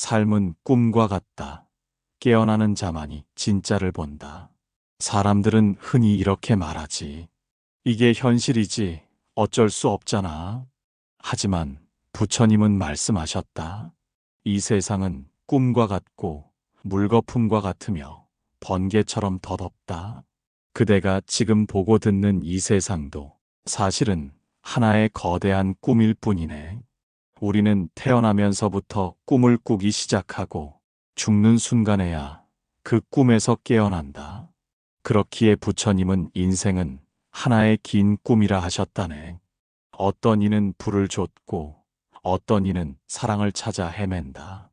삶은 꿈과 같다. 깨어나는 자만이 진짜를 본다. 사람들은 흔히 이렇게 말하지. 이게 현실이지 어쩔 수 없잖아. 하지만 부처님은 말씀하셨다. 이 세상은 꿈과 같고 물거품과 같으며 번개처럼 덧없다. 그대가 지금 보고 듣는 이 세상도 사실은 하나의 거대한 꿈일 뿐이네. 우리는 태어나면서부터 꿈을 꾸기 시작하고 죽는 순간에야 그 꿈에서 깨어난다. 그렇기에 부처님은 인생은 하나의 긴 꿈이라 하셨다네. 어떤 이는 불을 좇고 어떤 이는 사랑을 찾아 헤맨다.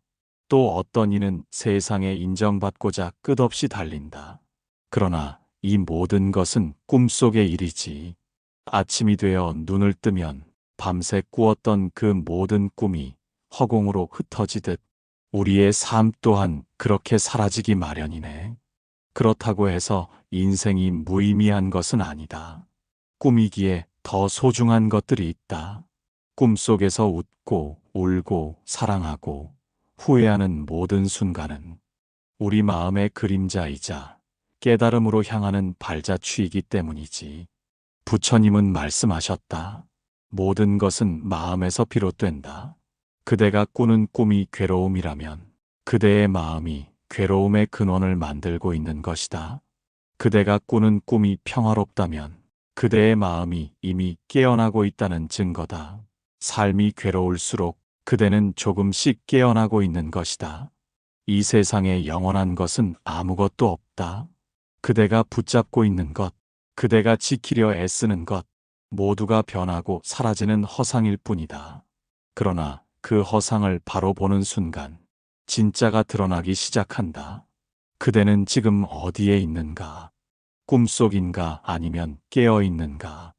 또 어떤 이는 세상에 인정받고자 끝없이 달린다. 그러나 이 모든 것은 꿈속의 일이지. 아침이 되어 눈을 뜨면 밤새 꾸었던 그 모든 꿈이 허공으로 흩어지듯 우리의 삶 또한 그렇게 사라지기 마련이네. 그렇다고 해서 인생이 무의미한 것은 아니다. 꿈이기에 더 소중한 것들이 있다. 꿈속에서 웃고 울고 사랑하고 후회하는 모든 순간은 우리 마음의 그림자이자 깨달음으로 향하는 발자취이기 때문이지. 부처님은 말씀하셨다. 모든 것은 마음에서 비롯된다. 그대가 꾸는 꿈이 괴로움이라면 그대의 마음이 괴로움의 근원을 만들고 있는 것이다. 그대가 꾸는 꿈이 평화롭다면 그대의 마음이 이미 깨어나고 있다는 증거다. 삶이 괴로울수록 그대는 조금씩 깨어나고 있는 것이다. 이 세상에 영원한 것은 아무것도 없다. 그대가 붙잡고 있는 것, 그대가 지키려 애쓰는 것, 모두가 변하고 사라지는 허상일 뿐이다. 그러나 그 허상을 바로 보는 순간, 진짜가 드러나기 시작한다. 그대는 지금 어디에 있는가? 꿈속인가 아니면 깨어 있는가?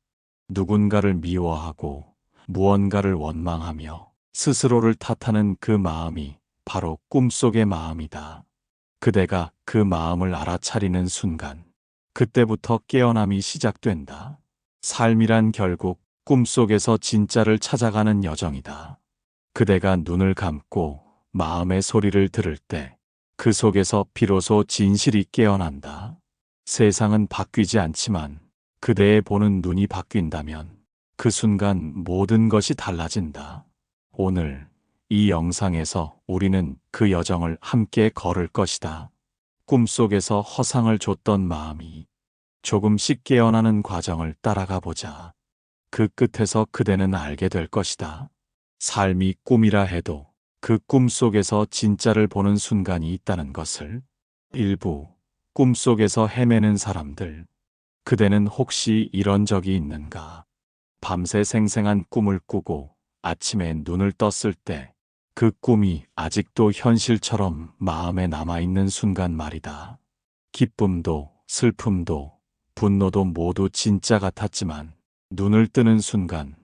누군가를 미워하고 무언가를 원망하며 스스로를 탓하는 그 마음이 바로 꿈속의 마음이다. 그대가 그 마음을 알아차리는 순간, 그때부터 깨어남이 시작된다. 삶이란 결국 꿈속에서 진짜를 찾아가는 여정이다. 그대가 눈을 감고 마음의 소리를 들을 때 그 속에서 비로소 진실이 깨어난다. 세상은 바뀌지 않지만 그대의 보는 눈이 바뀐다면 그 순간 모든 것이 달라진다. 오늘 이 영상에서 우리는 그 여정을 함께 걸을 것이다. 꿈속에서 허상을 줬던 마음이 조금씩 깨어나는 과정을 따라가 보자. 그 끝에서 그대는 알게 될 것이다. 삶이 꿈이라 해도 그 꿈 속에서 진짜를 보는 순간이 있다는 것을 일부 꿈 속에서 헤매는 사람들. 그대는 혹시 이런 적이 있는가? 밤새 생생한 꿈을 꾸고 아침에 눈을 떴을 때 그 꿈이 아직도 현실처럼 마음에 남아있는 순간 말이다. 기쁨도 슬픔도 분노도 모두 진짜 같았지만 눈을 뜨는 순간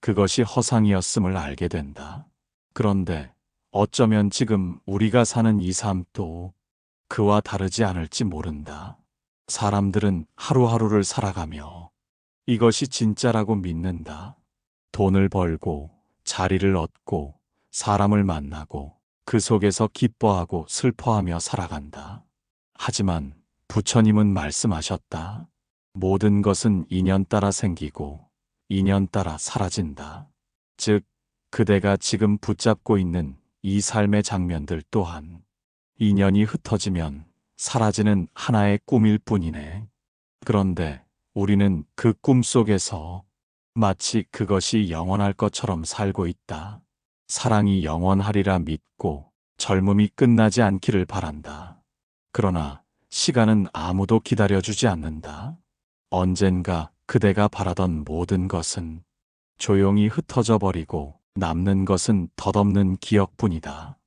그것이 허상이었음을 알게 된다. 그런데 어쩌면 지금 우리가 사는 이 삶도 그와 다르지 않을지 모른다. 사람들은 하루하루를 살아가며 이것이 진짜라고 믿는다. 돈을 벌고 자리를 얻고 사람을 만나고 그 속에서 기뻐하고 슬퍼하며 살아간다. 하지만 부처님은 말씀하셨다. 모든 것은 인연 따라 생기고 인연 따라 사라진다. 즉, 그대가 지금 붙잡고 있는 이 삶의 장면들 또한 인연이 흩어지면 사라지는 하나의 꿈일 뿐이네. 그런데 우리는 그 꿈 속에서 마치 그것이 영원할 것처럼 살고 있다. 사랑이 영원하리라 믿고 젊음이 끝나지 않기를 바란다. 그러나 시간은 아무도 기다려주지 않는다. 언젠가 그대가 바라던 모든 것은 조용히 흩어져 버리고 남는 것은 덧없는 기억뿐이다.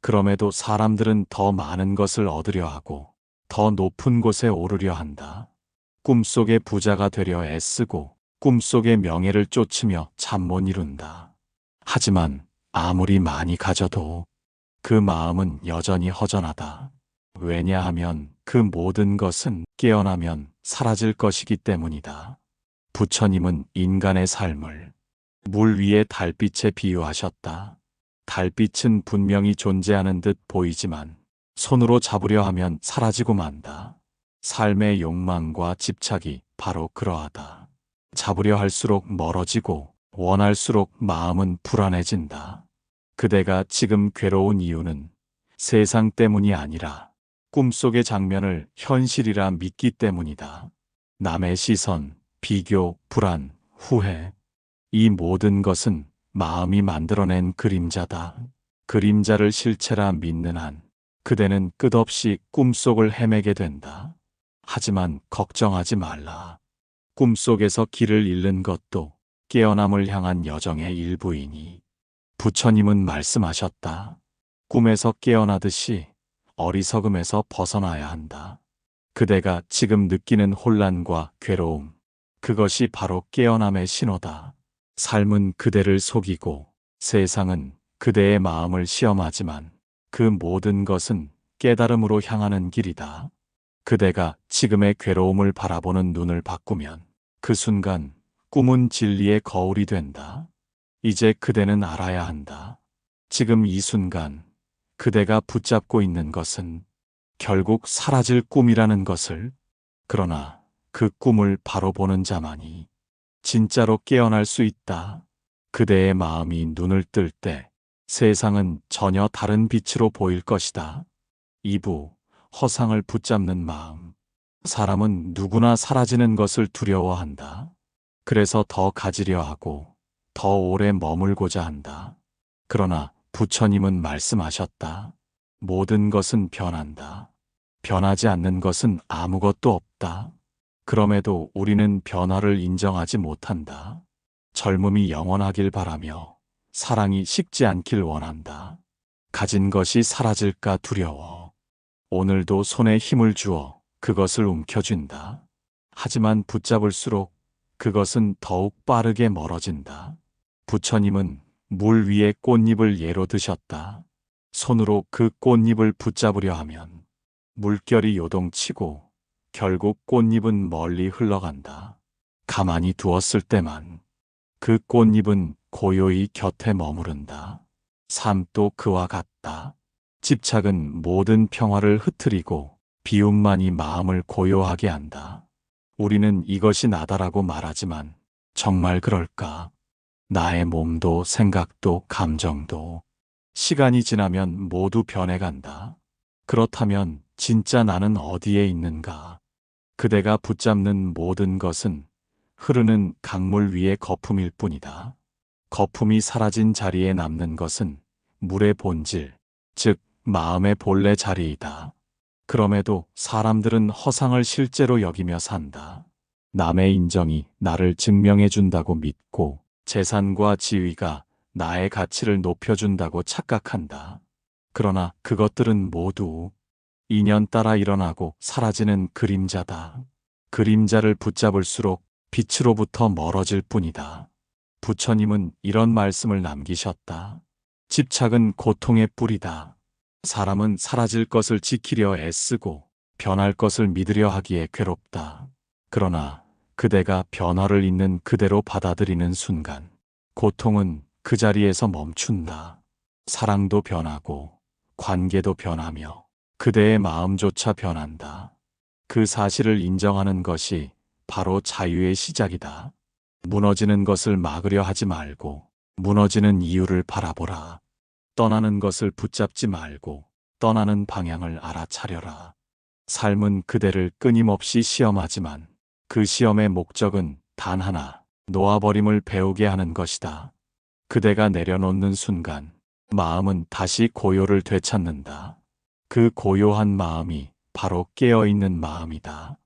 그럼에도 사람들은 더 많은 것을 얻으려 하고 더 높은 곳에 오르려 한다. 꿈속의 부자가 되려 애쓰고 꿈속의 명예를 쫓으며 잠 못 이룬다. 하지만 아무리 많이 가져도 그 마음은 여전히 허전하다. 왜냐하면 그 모든 것은 깨어나면 사라질 것이기 때문이다. 부처님은 인간의 삶을 물 위의 달빛에 비유하셨다. 달빛은 분명히 존재하는 듯 보이지만 손으로 잡으려 하면 사라지고 만다. 삶의 욕망과 집착이 바로 그러하다. 잡으려 할수록 멀어지고 원할수록 마음은 불안해진다. 그대가 지금 괴로운 이유는 세상 때문이 아니라 꿈속의 장면을 현실이라 믿기 때문이다. 남의 시선, 비교, 불안, 후회. 이 모든 것은 마음이 만들어낸 그림자다. 그림자를 실체라 믿는 한 그대는 끝없이 꿈속을 헤매게 된다. 하지만 걱정하지 말라. 꿈속에서 길을 잃는 것도 깨어남을 향한 여정의 일부이니 부처님은 말씀하셨다. 꿈에서 깨어나듯이 어리석음에서 벗어나야 한다. 그대가 지금 느끼는 혼란과 괴로움, 그것이 바로 깨어남의 신호다. 삶은 그대를 속이고 세상은 그대의 마음을 시험하지만 그 모든 것은 깨달음으로 향하는 길이다. 그대가 지금의 괴로움을 바라보는 눈을 바꾸면 그 순간 꿈은 진리의 거울이 된다. 이제 그대는 알아야 한다. 지금 이 순간 그대가 붙잡고 있는 것은 결국 사라질 꿈이라는 것을 그러나 그 꿈을 바로 보는 자만이 진짜로 깨어날 수 있다. 그대의 마음이 눈을 뜰 때 세상은 전혀 다른 빛으로 보일 것이다. 2부 허상을 붙잡는 마음. 사람은 누구나 사라지는 것을 두려워한다. 그래서 더 가지려 하고 더 오래 머물고자 한다. 그러나 부처님은 말씀하셨다. 모든 것은 변한다. 변하지 않는 것은 아무것도 없다. 그럼에도 우리는 변화를 인정하지 못한다. 젊음이 영원하길 바라며 사랑이 식지 않길 원한다. 가진 것이 사라질까 두려워. 오늘도 손에 힘을 주어 그것을 움켜쥔다. 하지만 붙잡을수록 그것은 더욱 빠르게 멀어진다. 부처님은 물 위에 꽃잎을 예로 드셨다. 손으로 그 꽃잎을 붙잡으려 하면 물결이 요동치고 결국 꽃잎은 멀리 흘러간다. 가만히 두었을 때만 그 꽃잎은 고요히 곁에 머무른다. 삶도 그와 같다. 집착은 모든 평화를 흐트리고 비움만이 마음을 고요하게 한다. 우리는 이것이 나다라고 말하지만 정말 그럴까? 나의 몸도 생각도 감정도 시간이 지나면 모두 변해간다. 그렇다면 진짜 나는 어디에 있는가? 그대가 붙잡는 모든 것은 흐르는 강물 위의 거품일 뿐이다. 거품이 사라진 자리에 남는 것은 물의 본질, 즉 마음의 본래 자리이다. 그럼에도 사람들은 허상을 실제로 여기며 산다. 남의 인정이 나를 증명해 준다고 믿고 재산과 지위가 나의 가치를 높여준다고 착각한다. 그러나 그것들은 모두 인연 따라 일어나고 사라지는 그림자다. 그림자를 붙잡을수록 빛으로부터 멀어질 뿐이다. 부처님은 이런 말씀을 남기셨다. 집착은 고통의 뿌리다. 사람은 사라질 것을 지키려 애쓰고 변할 것을 믿으려 하기에 괴롭다. 그러나 그대가 변화를 있는 그대로 받아들이는 순간 고통은 그 자리에서 멈춘다. 사랑도 변하고 관계도 변하며 그대의 마음조차 변한다. 그 사실을 인정하는 것이 바로 자유의 시작이다. 무너지는 것을 막으려 하지 말고 무너지는 이유를 바라보라. 떠나는 것을 붙잡지 말고 떠나는 방향을 알아차려라. 삶은 그대를 끊임없이 시험하지만 그 시험의 목적은 단 하나, 놓아버림을 배우게 하는 것이다. 그대가 내려놓는 순간 마음은 다시 고요를 되찾는다. 그 고요한 마음이 바로 깨어있는 마음이다.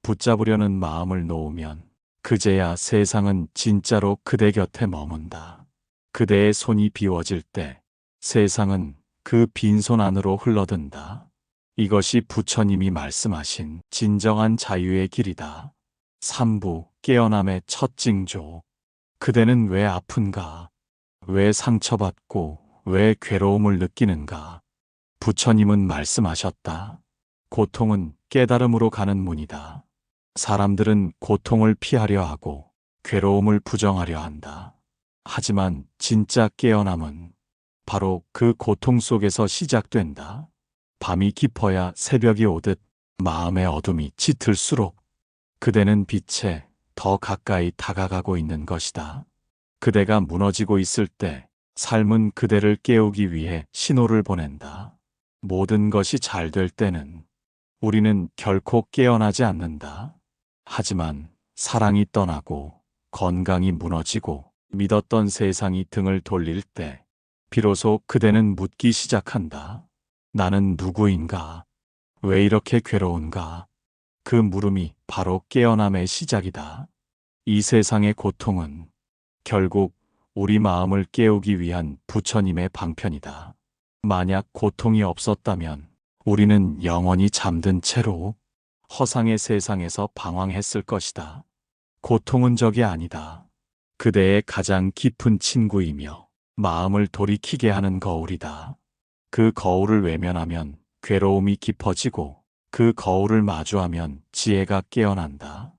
붙잡으려는 마음을 놓으면 그제야 세상은 진짜로 그대 곁에 머문다. 그대의 손이 비워질 때 세상은 그 빈손 안으로 흘러든다. 이것이 부처님이 말씀하신 진정한 자유의 길이다. 3부 깨어남의 첫 징조. 그대는 왜 아픈가? 왜 상처받고 왜 괴로움을 느끼는가? 부처님은 말씀하셨다. 고통은 깨달음으로 가는 문이다. 사람들은 고통을 피하려 하고 괴로움을 부정하려 한다. 하지만 진짜 깨어남은 바로 그 고통 속에서 시작된다. 밤이 깊어야 새벽이 오듯 마음의 어둠이 짙을수록 그대는 빛에 더 가까이 다가가고 있는 것이다. 그대가 무너지고 있을 때 삶은 그대를 깨우기 위해 신호를 보낸다. 모든 것이 잘 될 때는 우리는 결코 깨어나지 않는다. 하지만 사랑이 떠나고 건강이 무너지고 믿었던 세상이 등을 돌릴 때 비로소 그대는 묻기 시작한다. 나는 누구인가? 왜 이렇게 괴로운가? 그 물음이 바로 깨어남의 시작이다. 이 세상의 고통은 결국 우리 마음을 깨우기 위한 부처님의 방편이다. 만약 고통이 없었다면 우리는 영원히 잠든 채로 허상의 세상에서 방황했을 것이다. 고통은 적이 아니다. 그대의 가장 깊은 친구이며 마음을 돌이키게 하는 거울이다. 그 거울을 외면하면 괴로움이 깊어지고 그 거울을 마주하면 지혜가 깨어난다.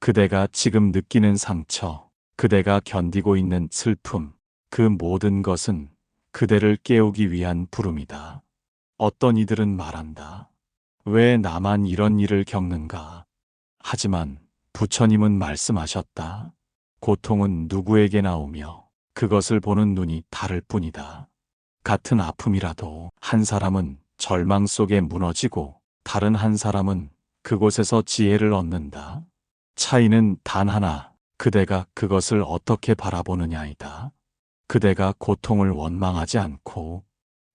그대가 지금 느끼는 상처, 그대가 견디고 있는 슬픔, 그 모든 것은 그대를 깨우기 위한 부름이다. 어떤 이들은 말한다. 왜 나만 이런 일을 겪는가? 하지만 부처님은 말씀하셨다. 고통은 누구에게 나 오며 그것을 보는 눈이 다를 뿐이다. 같은 아픔이라도 한 사람은 절망 속에 무너지고 다른 한 사람은 그곳에서 지혜를 얻는다. 차이는 단 하나, 그대가 그것을 어떻게 바라보느냐이다. 그대가 고통을 원망하지 않고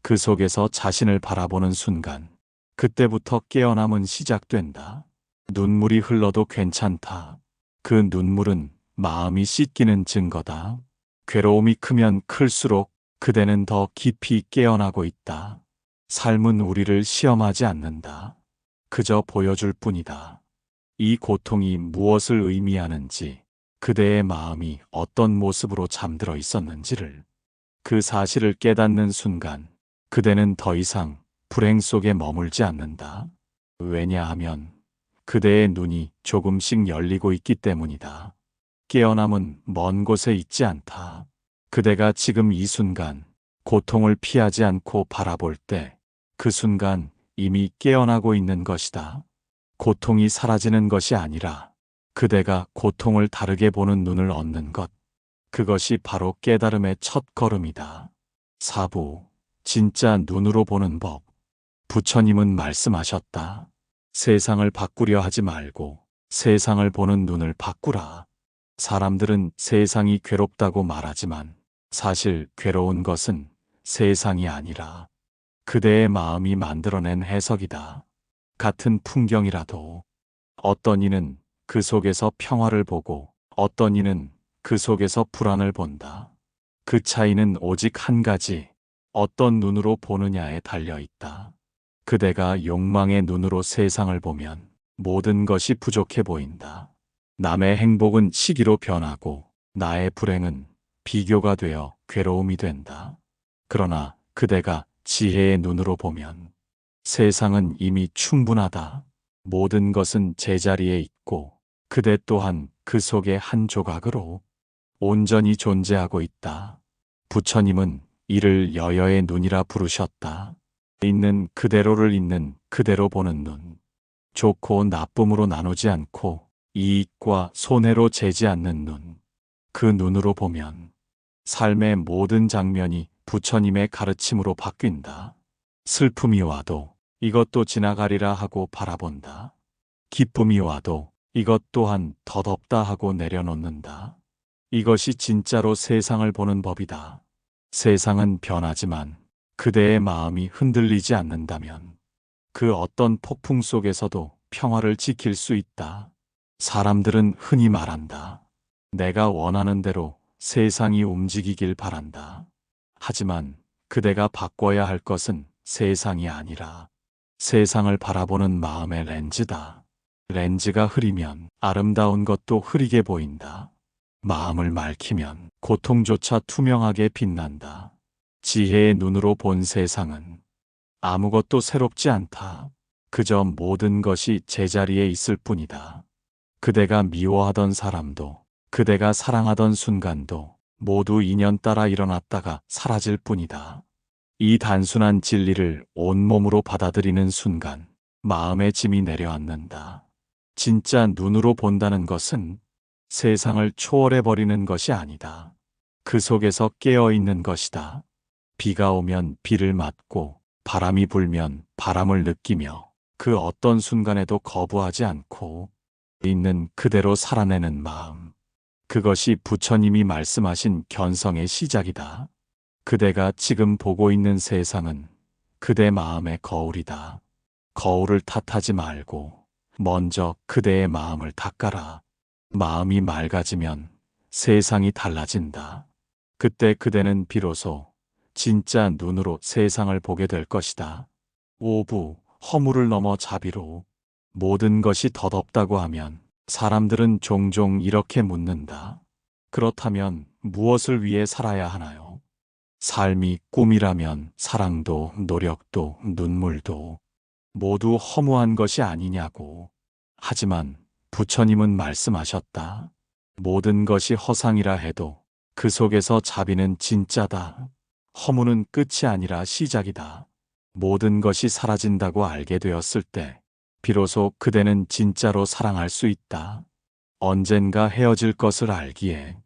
그 속에서 자신을 바라보는 순간, 그때부터 깨어남은 시작된다. 눈물이 흘러도 괜찮다. 그 눈물은 마음이 씻기는 증거다. 괴로움이 크면 클수록 그대는 더 깊이 깨어나고 있다. 삶은 우리를 시험하지 않는다. 그저 보여줄 뿐이다. 이 고통이 무엇을 의미하는지, 그대의 마음이 어떤 모습으로 잠들어 있었는지를, 그 사실을 깨닫는 순간, 그대는 더 이상 불행 속에 머물지 않는다. 왜냐하면 그대의 눈이 조금씩 열리고 있기 때문이다. 깨어남은 먼 곳에 있지 않다. 그대가 지금 이 순간 고통을 피하지 않고 바라볼 때 그 순간 이미 깨어나고 있는 것이다. 고통이 사라지는 것이 아니라 그대가 고통을 다르게 보는 눈을 얻는 것. 그것이 바로 깨달음의 첫 걸음이다. 사부, 진짜 눈으로 보는 법. 부처님은 말씀하셨다. 세상을 바꾸려 하지 말고 세상을 보는 눈을 바꾸라. 사람들은 세상이 괴롭다고 말하지만 사실 괴로운 것은 세상이 아니라 그대의 마음이 만들어낸 해석이다. 같은 풍경이라도 어떤 이는 그 속에서 평화를 보고 어떤 이는 그 속에서 불안을 본다. 그 차이는 오직 한 가지, 어떤 눈으로 보느냐에 달려 있다. 그대가 욕망의 눈으로 세상을 보면 모든 것이 부족해 보인다. 남의 행복은 시기로 변하고 나의 불행은 비교가 되어 괴로움이 된다. 그러나 그대가 지혜의 눈으로 보면 세상은 이미 충분하다. 모든 것은 제자리에 있고 그대 또한 그 속의 한 조각으로 온전히 존재하고 있다. 부처님은 이를 여여의 눈이라 부르셨다. 있는 그대로를 있는 그대로 보는 눈. 좋고 나쁨으로 나누지 않고 이익과 손해로 재지 않는 눈. 그 눈으로 보면 삶의 모든 장면이 부처님의 가르침으로 바뀐다. 슬픔이 와도 이것도 지나가리라 하고 바라본다. 기쁨이 와도 이것 또한 덧없다 하고 내려놓는다. 이것이 진짜로 세상을 보는 법이다. 세상은 변하지만 그대의 마음이 흔들리지 않는다면 그 어떤 폭풍 속에서도 평화를 지킬 수 있다. 사람들은 흔히 말한다. 내가 원하는 대로 세상이 움직이길 바란다. 하지만 그대가 바꿔야 할 것은 세상이 아니라 세상을 바라보는 마음의 렌즈다. 렌즈가 흐리면 아름다운 것도 흐리게 보인다. 마음을 맑히면 고통조차 투명하게 빛난다. 지혜의 눈으로 본 세상은 아무것도 새롭지 않다. 그저 모든 것이 제자리에 있을 뿐이다. 그대가 미워하던 사람도, 그대가 사랑하던 순간도 모두 인연 따라 일어났다가 사라질 뿐이다. 이 단순한 진리를 온몸으로 받아들이는 순간 마음의 짐이 내려앉는다. 진짜 눈으로 본다는 것은 세상을 초월해 버리는 것이 아니다. 그 속에서 깨어 있는 것이다. 비가 오면 비를 맞고 바람이 불면 바람을 느끼며 그 어떤 순간에도 거부하지 않고 있는 그대로 살아내는 마음. 그것이 부처님이 말씀하신 견성의 시작이다. 그대가 지금 보고 있는 세상은 그대 마음의 거울이다. 거울을 탓하지 말고 먼저 그대의 마음을 닦아라. 마음이 맑아지면 세상이 달라진다. 그때 그대는 비로소 진짜 눈으로 세상을 보게 될 것이다. 오부, 허물을 넘어 자비로 모든 것이 덧없다고 하면 사람들은 종종 이렇게 묻는다. 그렇다면 무엇을 위해 살아야 하나요? 삶이 꿈이라면 사랑도 노력도 눈물도 모두 허무한 것이 아니냐고. 하지만 부처님은 말씀하셨다. 모든 것이 허상이라 해도 그 속에서 자비는 진짜다. 허무는 끝이 아니라 시작이다. 모든 것이 사라진다고 알게 되었을 때 비로소 그대는 진짜로 사랑할 수 있다. 언젠가 헤어질 것을 알기에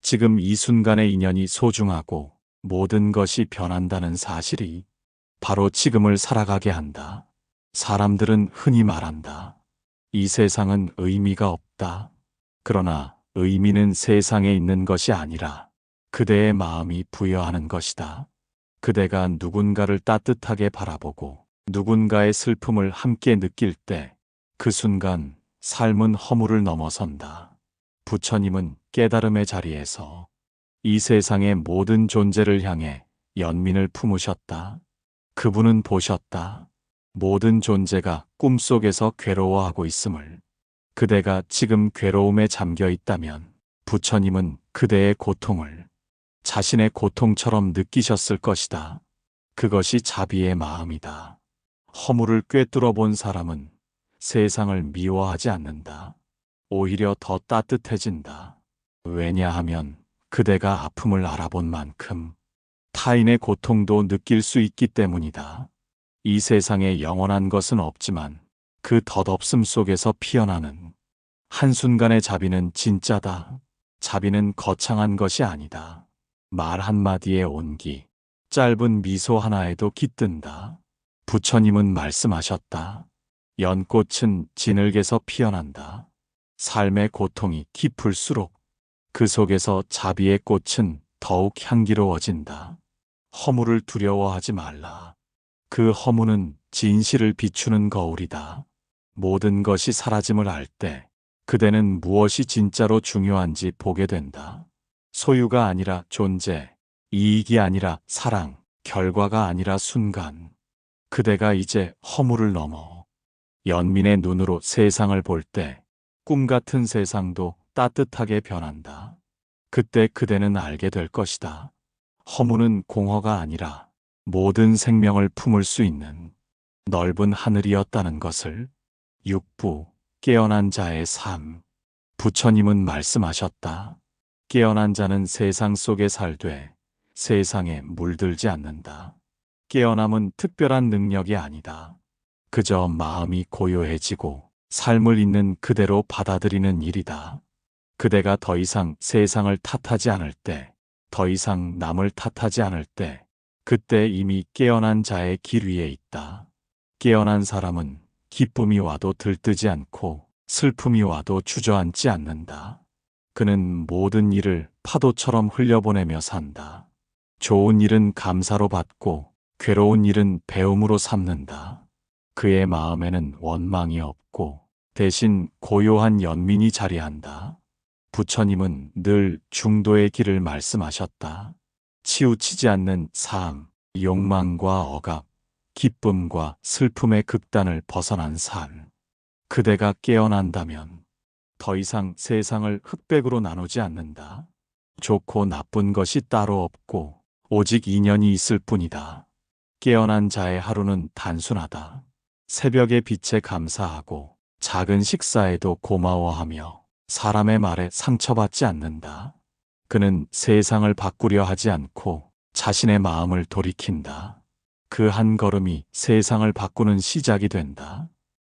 지금 이 순간의 인연이 소중하고 모든 것이 변한다는 사실이 바로 지금을 살아가게 한다. 사람들은 흔히 말한다. 이 세상은 의미가 없다. 그러나 의미는 세상에 있는 것이 아니라 그대의 마음이 부여하는 것이다. 그대가 누군가를 따뜻하게 바라보고 누군가의 슬픔을 함께 느낄 때 그 순간 삶은 허물을 넘어선다. 부처님은 깨달음의 자리에서 이 세상의 모든 존재를 향해 연민을 품으셨다. 그분은 보셨다. 모든 존재가 꿈속에서 괴로워하고 있음을. 그대가 지금 괴로움에 잠겨 있다면 부처님은 그대의 고통을 자신의 고통처럼 느끼셨을 것이다. 그것이 자비의 마음이다. 허물을 꿰뚫어 본 사람은 세상을 미워하지 않는다. 오히려 더 따뜻해진다. 왜냐하면 그대가 아픔을 알아본 만큼 타인의 고통도 느낄 수 있기 때문이다. 이 세상에 영원한 것은 없지만 그 덧없음 속에서 피어나는 한순간의 자비는 진짜다. 자비는 거창한 것이 아니다. 말 한마디의 온기, 짧은 미소 하나에도 깃든다. 부처님은 말씀하셨다. 연꽃은 진흙에서 피어난다. 삶의 고통이 깊을수록 그 속에서 자비의 꽃은 더욱 향기로워진다. 허물을 두려워하지 말라. 그 허무는 진실을 비추는 거울이다. 모든 것이 사라짐을 알 때 그대는 무엇이 진짜로 중요한지 보게 된다. 소유가 아니라 존재, 이익이 아니라 사랑, 결과가 아니라 순간. 그대가 이제 허물을 넘어 연민의 눈으로 세상을 볼 때 꿈 같은 세상도 따뜻하게 변한다. 그때 그대는 알게 될 것이다. 허무는 공허가 아니라 모든 생명을 품을 수 있는 넓은 하늘이었다는 것을 육부 깨어난 자의 삶 부처님은 말씀하셨다. 깨어난 자는 세상 속에 살되 세상에 물들지 않는다. 깨어남은 특별한 능력이 아니다. 그저 마음이 고요해지고 삶을 있는 그대로 받아들이는 일이다. 그대가 더 이상 세상을 탓하지 않을 때, 더 이상 남을 탓하지 않을 때, 그때 이미 깨어난 자의 길 위에 있다. 깨어난 사람은 기쁨이 와도 들뜨지 않고 슬픔이 와도 주저앉지 않는다. 그는 모든 일을 파도처럼 흘려보내며 산다. 좋은 일은 감사로 받고 괴로운 일은 배움으로 삼는다. 그의 마음에는 원망이 없고 대신 고요한 연민이 자리한다. 부처님은 늘 중도의 길을 말씀하셨다. 치우치지 않는 삶, 욕망과 억압, 기쁨과 슬픔의 극단을 벗어난 삶. 그대가 깨어난다면 더 이상 세상을 흑백으로 나누지 않는다. 좋고 나쁜 것이 따로 없고 오직 인연이 있을 뿐이다. 깨어난 자의 하루는 단순하다. 새벽의 빛에 감사하고 작은 식사에도 고마워하며 사람의 말에 상처받지 않는다. 그는 세상을 바꾸려 하지 않고 자신의 마음을 돌이킨다. 그 한 걸음이 세상을 바꾸는 시작이 된다.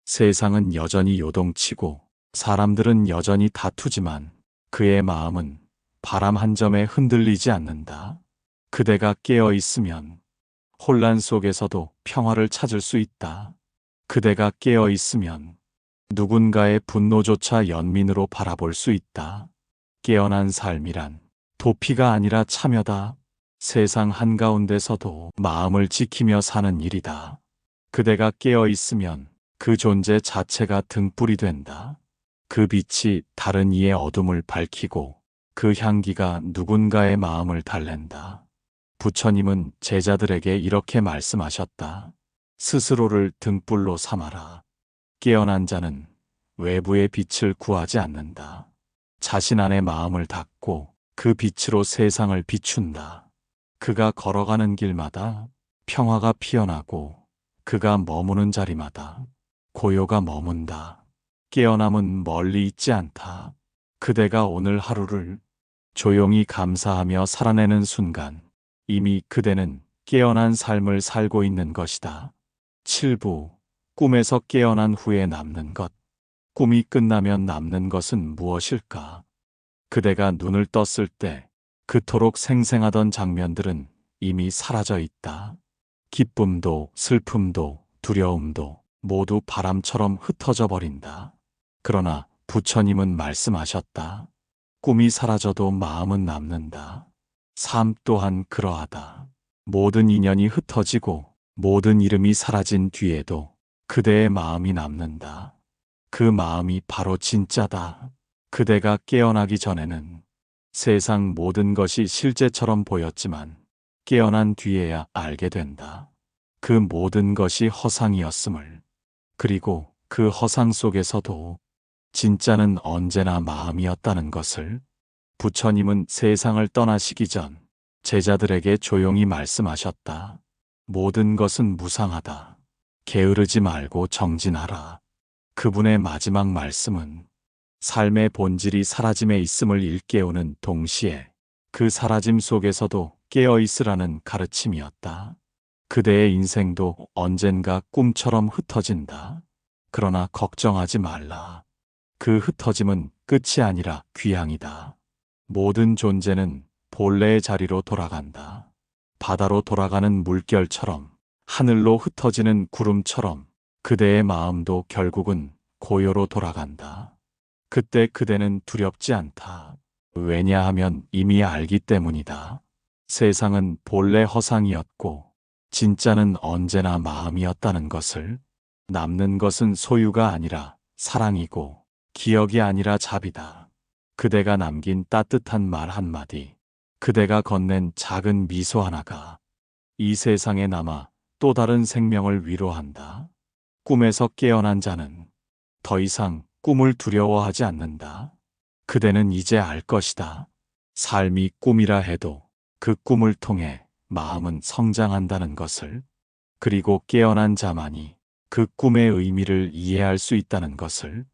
세상은 여전히 요동치고 사람들은 여전히 다투지만 그의 마음은 바람 한 점에 흔들리지 않는다. 그대가 깨어 있으면 혼란 속에서도 평화를 찾을 수 있다. 그대가 깨어 있으면 누군가의 분노조차 연민으로 바라볼 수 있다. 깨어난 삶이란 도피가 아니라 참여다. 세상 한가운데서도 마음을 지키며 사는 일이다. 그대가 깨어 있으면 그 존재 자체가 등불이 된다. 그 빛이 다른 이의 어둠을 밝히고 그 향기가 누군가의 마음을 달랜다. 부처님은 제자들에게 이렇게 말씀하셨다. 스스로를 등불로 삼아라. 깨어난 자는 외부의 빛을 구하지 않는다. 자신 안의 마음을 닫고 그 빛으로 세상을 비춘다. 그가 걸어가는 길마다 평화가 피어나고 그가 머무는 자리마다 고요가 머문다. 깨어남은 멀리 있지 않다. 그대가 오늘 하루를 조용히 감사하며 살아내는 순간 이미 그대는 깨어난 삶을 살고 있는 것이다. 7부 꿈에서 깨어난 후에 남는 것. 꿈이 끝나면 남는 것은 무엇일까? 그대가 눈을 떴을 때 그토록 생생하던 장면들은 이미 사라져 있다. 기쁨도 슬픔도 두려움도 모두 바람처럼 흩어져 버린다. 그러나 부처님은 말씀하셨다. 꿈이 사라져도 마음은 남는다. 삶 또한 그러하다. 모든 인연이 흩어지고 모든 이름이 사라진 뒤에도 그대의 마음이 남는다. 그 마음이 바로 진짜다. 그대가 깨어나기 전에는 세상 모든 것이 실제처럼 보였지만 깨어난 뒤에야 알게 된다. 그 모든 것이 허상이었음을. 그리고 그 허상 속에서도 진짜는 언제나 마음이었다는 것을 부처님은 세상을 떠나시기 전 제자들에게 조용히 말씀하셨다. 모든 것은 무상하다. 게으르지 말고 정진하라. 그분의 마지막 말씀은 삶의 본질이 사라짐에 있음을 일깨우는 동시에 그 사라짐 속에서도 깨어 있으라는 가르침이었다. 그대의 인생도 언젠가 꿈처럼 흩어진다. 그러나 걱정하지 말라. 그 흩어짐은 끝이 아니라 귀향이다. 모든 존재는 본래의 자리로 돌아간다. 바다로 돌아가는 물결처럼 하늘로 흩어지는 구름처럼 그대의 마음도 결국은 고요로 돌아간다. 그때 그대는 두렵지 않다. 왜냐하면 이미 알기 때문이다. 세상은 본래 허상이었고 진짜는 언제나 마음이었다는 것을 남는 것은 소유가 아니라 사랑이고 기억이 아니라 자비다. 그대가 남긴 따뜻한 말 한마디, 그대가 건넨 작은 미소 하나가 이 세상에 남아 또 다른 생명을 위로한다. 꿈에서 깨어난 자는 더 이상 꿈을 두려워하지 않는다. 그대는 이제 알 것이다. 삶이 꿈이라 해도 그 꿈을 통해 마음은 성장한다는 것을, 그리고 깨어난 자만이 그 꿈의 의미를 이해할 수 있다는 것을,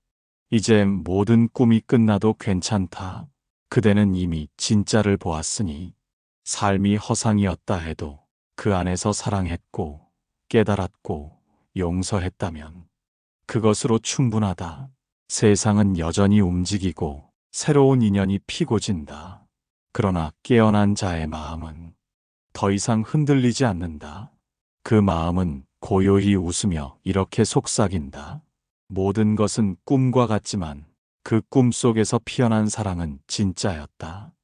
이제 모든 꿈이 끝나도 괜찮다. 그대는 이미 진짜를 보았으니, 삶이 허상이었다 해도 그 안에서 사랑했고, 깨달았고, 용서했다면, 그것으로 충분하다. 세상은 여전히 움직이고, 새로운 인연이 피고 진다. 그러나 깨어난 자의 마음은 더 이상 흔들리지 않는다. 그 마음은 고요히 웃으며 이렇게 속삭인다. 모든 것은 꿈과 같지만 그 꿈 속에서 피어난 사랑은 진짜였다.